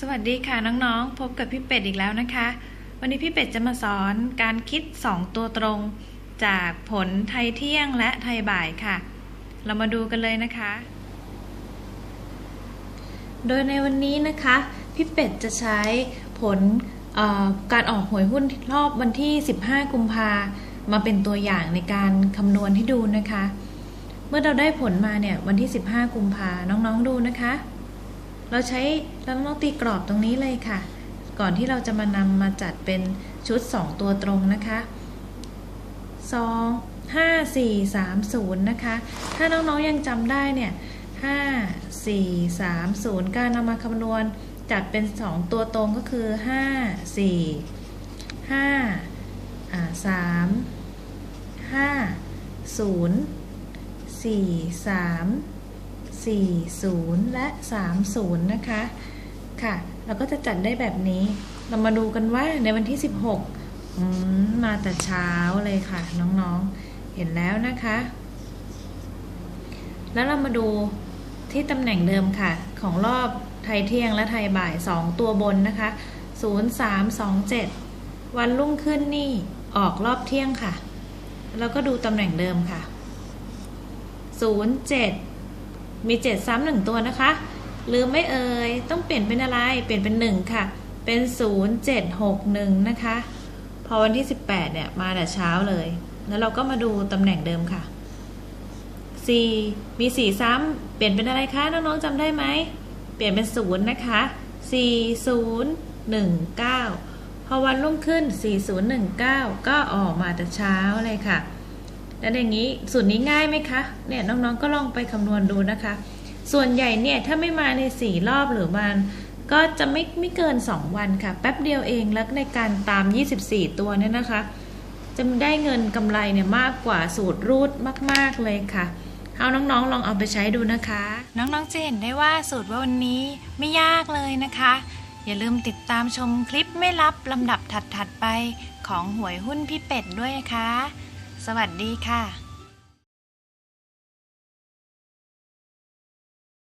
สวัสดีค่ะน้องๆ พบกับพี่เป็ดอีกแล้วนะคะ วันนี้พี่เป็ดจะมาสอนการคิด 2 ตัวตรง จากผลไทยเที่ยงและไทยบ่ายค่ะ เรามาดูกันเลยนะคะ โดยในวันนี้นะคะ พี่เป็ดจะใช้ผลการออกหวยหุ้นรอบวันที่ 15 กุมภามาเป็นตัวอย่างในการคำนวณให้ดูนะคะ เมื่อเราได้ผลมาเนี่ยวันที่ 15 กุมภาน้องๆดูนะคะ เราใช้เราต้องตีกรอบตรงนี้เลยค่ะ ก่อนที่เราจะมานำมาจัดเป็นชุด 2 ตัวตรงนะคะ 2 5 4 3 0 นะคะ ถ้าน้องๆยังจำได้เนี่ย 5 4 3 0 การนำมาคำนวณจัดเป็น 2 ตัวตรงก็คือ 5 4 5อ่า3 5 0 4 3 40 และ 30 นะคะค่ะเราก็จะจัดได้แบบนี้ เรามาดูกันว่าในวันที่ 16อืมมาแต่เช้าเลยค่ะ น้องๆเห็นแล้วนะคะ แล้วเรามาดูที่ตำแหน่งเดิมค่ะ ของรอบไทยเที่ยงและไทยบ่าย 2 ตัวบนนะคะ 0327 วันรุ่งขึ้นนี่ออกรอบเที่ยงค่ะ แล้วก็ดูตำแหน่งเดิมค่ะ 07 มีเจ็ดซ้ำหนึ่งตัวนะคะ ลืมไม่เอ่ย ต้องเปลี่ยนเป็นอะไร เปลี่ยนเป็นหนึ่งค่ะ เป็นศูนย์เจ็ดหกหนึ่งนะคะ พอวันที่สิบแปดเนี่ย มาแต่เช้าเลย แล้วเราก็มาดูตำแหน่งเดิมค่ะสี่มีสี่ซ้ำ เปลี่ยนเป็นอะไรคะ น้องๆจำได้ไหม เปลี่ยนเป็นศูนย์นะคะสี่ศูนย์หนึ่งเก้าพอวันรุ่งขึ้นสี่ศูนย์หนึ่งเก้าก็ออกมาแต่เช้าเลยค่ะ แล้วอย่างนี้สูตรนี้ง่ายไหมคะ เนี่ยน้องๆก็ลองไปคำนวณดูนะคะ ส่วนใหญ่เนี่ยถ้าไม่มาในสี่รอบหรือมันก็จะไม่ไม่เกิน 2 วันค่ะ แป๊บเดียวเองแล้วในการตาม 24 ตัวเนี่ยนะคะ จะได้เงินกำไรเนี่ยมากกว่าสูตรรูดมาก ๆ เลยค่ะเอาน้องๆ ลองเอาไปใช้ดูนะคะ น้องๆจะเห็นได้ว่าสูตรว่าวันนี้ไม่ยากเลยนะคะ อย่าลืมติดตามชมคลิปไม่ลับลำดับถัดๆไปของหวยหุ้นพี่เป็ดด้วยนะคะ สวัสดีค่ะ